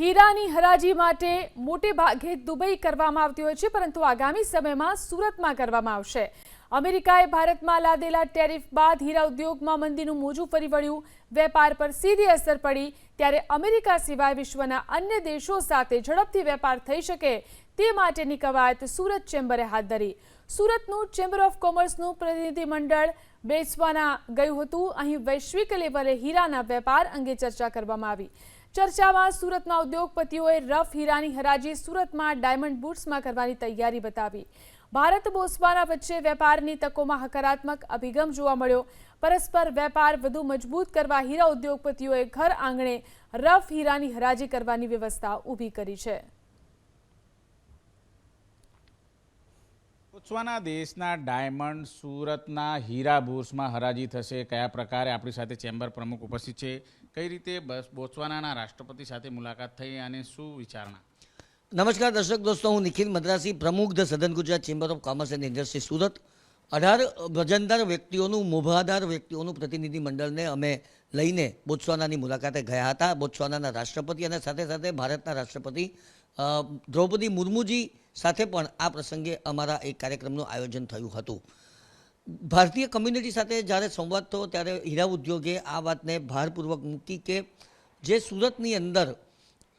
હીરાની હરાજી માટે મોટે ભાગે દુબઈ કરવામાં આવતી હોય છે, પરંતુ આગામી સમયમાં સુરતમાં કરવામાં આવશે. અમેરિકાએ ભારતમાં લાદેલા ટેરિફ બાદ હીરા ઉદ્યોગમાં મંદીનું મોજું ફરી વળ્યું. વેપાર પર સીધી અસર પડી, ત્યારે અમેરિકા સિવાય વિશ્વના અન્ય દેશો સાથે ઝડપથી વેપાર થઈ શકે તે માટેની કવાયત સુરત ચેમ્બરે હાથ ધરી. સુરતનું ચેમ્બર ઓફ કોમર્સનું પ્રતિનિધિમંડળ બેસવાના ગયું હતું. અહીં વૈશ્વિક લેવલે હીરાના વેપાર અંગે ચર્ચા કરવામાં આવી. ચર્ચામાં સુરતના ઉદ્યોગપતિઓએ રફ હીરાની હરાજી સુરતમાં ડાયમંડ બુટ્સમાં કરવાની તૈયારી બતાવી. ભારત બોસ્વાના વચ્ચે વેપારની તકોમાં હકારાત્મક અભિગમ જોવા મળ્યો. પરસ્પર વેપાર વધુ મજબૂત કરવા હીરા ઉદ્યોગપતિઓએ ઘર આંગણે રફ હીરાની હરાજી કરવાની વ્યવસ્થા ઊભી કરી છે. બોત્સવાના દેશના ડાયમંડ, સુરતના હીરા બુર્સમાં હરાજી થશે. કયા પ્રકારે આપણી સાથે ચેમ્બર પ્રમુખ ઉપસ્થિત છે? કઈ રીતે બસ બોત્સવાનાના રાષ્ટ્રપતિ સાથે મુલાકાત થઈ અને શું વિચારણા? નમસ્કાર દર્શક દોસ્તો, હું નિખિલ મદ્રાસી, પ્રમુખ ધ સદન Gujarat chamber of commerce and industry Surat. અઢાર વજનદાર વ્યક્તિઓનું મોભાદાર વ્યક્તિઓનું પ્રતિનિધિ મંડળને અમે લઈને બોત્સવાનાની મુલાકાતે ગયા હતા. બોત્સવાનાના રાષ્ટ્રપતિ અને સાથે સાથે ભારતના રાષ્ટ્રપતિ દ્રૌપદી મુર્મુજી સાથે પણ આ પ્રસંગે અમારા એક કાર્યક્રમનું આયોજન થયું હતું. ભારતીય કમ્યુનિટી સાથે જ્યારે સંવાદ થયો ત્યારે હીરા ઉદ્યોગે આ વાતને ભારપૂર્વક મૂકી કે જે સુરતની અંદર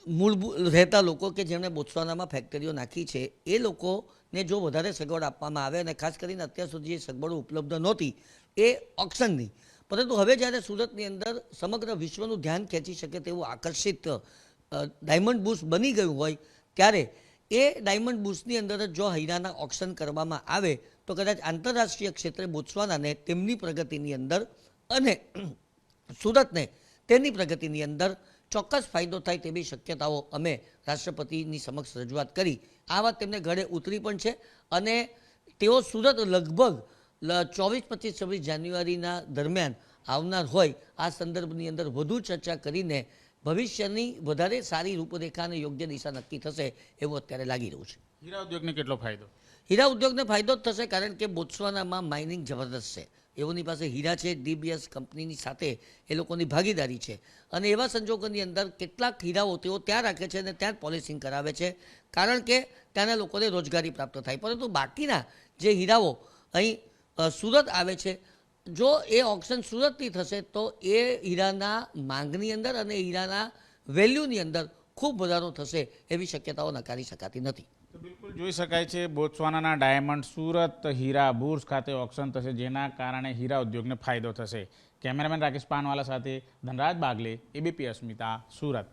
મૂળભૂત રહેતા લોકો કે જેમણે બોત્સવાનામાં ફેક્ટરીઓ નાખી છે, એ લોકોને જો વધારે સગવડ આપવામાં આવે અને ખાસ કરીને અત્યાર સુધી જે સગવડો ઉપલબ્ધ નહોતી, એ ઓક્શનની. પરંતુ હવે જ્યારે સુરતની અંદર સમગ્ર વિશ્વનું ધ્યાન ખેંચી શકે તેવું આકર્ષિત ડાયમંડ બુશ બની ગયું હોય, ત્યારે એ ડાયમંડ બુશની અંદર જો હૈરાના ઓક્શન કરવામાં આવે, તો કદાચ આંતરરાષ્ટ્રીય ક્ષેત્રે બોત્સવાનાને તેમની પ્રગતિની અંદર અને સુરતને તેની પ્રગતિની અંદર ચોક્કસ ફાયદો થાય તેવી શક્યતાઓ અમે રાષ્ટ્રપતિની સમક્ષ રજૂઆત કરી. આ વાત તેમને ઘરે ઉતરી પણ છે અને તેઓ સુરત લગભગ ચોવીસ પચીસ છવ્વીસ જાન્યુઆરીના દરમિયાન આવનાર હોય, આ સંદર્ભની અંદર વધુ ચર્ચા કરીને ભવિષ્યની વધારે સારી રૂપરેખા અને યોગ્ય દિશા નક્કી થશે એવું અત્યારે લાગી રહ્યું છે. હીરા ઉદ્યોગને કેટલો ફાયદો? હીરા ઉદ્યોગને ફાયદો જ થશે કારણ કે બોત્સવાનામાં માઇનિંગ જબરદસ્ત છે. એઓની પાસે હીરા છે ડીબીએસ કંપનીની સાથે એ લોકોની ભાગીદારી છે. અને એવા સંજોગોની અંદર કેટલાક હીરાઓ તેઓ ત્યાં રાખે છે અને ત્યાં જ પોલિસિંગ કરાવે છે કારણ કે ત્યાંના લોકોને રોજગારી પ્રાપ્ત થાય. પરંતુ બાકીના જે હીરાઓ અહીં સુરત આવે છે જો એ ઓપ્શન સુરતથી થશે, તો એ હીરાના માંગની અંદર અને હીરાના વેલ્યુની અંદર ખૂબ વધારો થશે એવી શક્યતાઓ નકારી શકાતી નથી. બિલકુલ જોઈ શકાય છે, બોત્સવાનાના ડાયમંડ સુરત હીરા બુર્સ ખાતે ઓક્શન થશે, જેના કારણે હીરા ઉદ્યોગને ફાયદો થશે. કેમેરામેન રાકેશ પાનવાલા સાથે ધનરાજ બાગલે એબીપી અસ્મિતા, સુરત.